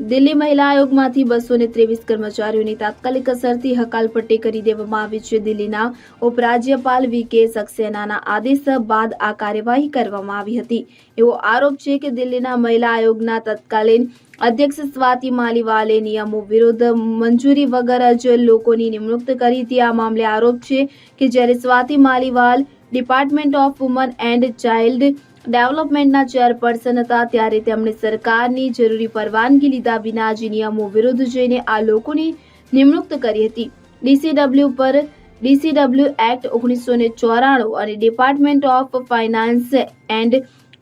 દિલ્હી મહિલા આયોગમાંથી બસો ને ત્રેવીસ કર્મચારીઓની તાત્કાલિક અસરથી હકાલપટ્ટી કરી દેવામાં આવી છે. દિલ્હીના ઉપરાજ્યપાલ વી કે સક્સેનાના આદેશ બાદ આ કાર્યવાહી કરવામાં આવી હતી. એવો આરોપ છે કે દિલ્હીના મહિલા આયોગના તત્કાલીન અધ્યક્ષ સ્વાતિ માલીવાલે નિયમો વિરુદ્ધ મંજૂરી વગર જ લોકોની નિમણૂક કરી હતી. આ મામલે આરોપ છે કે જ્યારે Swati Maliwal, department of woman and child ડેવલપમેન્ટના chairperson હતા. ત્યારે તેમણે સરકારની જરૂરી પરવાનગી લીધા વિના જ નિયમો વિરુદ્ધ જઈને આ લોકોની નિમણૂક કરી હતી. ડીસીડબલ્યુ પર ડીસીડબલ્યુ એક્ટ ઓગણીસો ચોરાણું અને department of finance and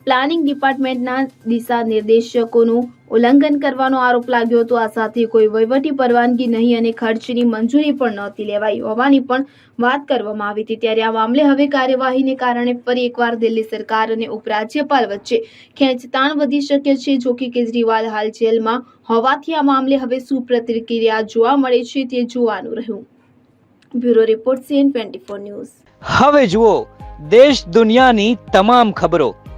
planning ડિપાર્ટમેન્ટના દિશા નિર્દેશકોનું ઉલ્લંઘન કરવાનો આરોપ લાગ્યો હતો. આ સાથે કોઈ વહીવટી પરવાનગી નહીં અને ખર્ચની મંજૂરી પણ નહોતી લેવાઈ હોવાની પણ વાત કરવામાં આવી હતી. ત્યારે આ મામલે હવે કાર્યવાહીને કારણે ફરી એકવાર દિલ્હી સરકાર અને ઉપરાજ્યપાલ વચ્ચે ખેંચતાણ વધી શકે છે. જો કે કેજરીવાલ હાલ જેલમાં હોવાથી આ મામલે હવે શું પ્રતિક્રિયા જોવા મળે છે તે જોવાનું રહ્યું. Bureau report CN twenty news. હવે જુઓ, દેશ દુનિયાની તમામ ખબરો.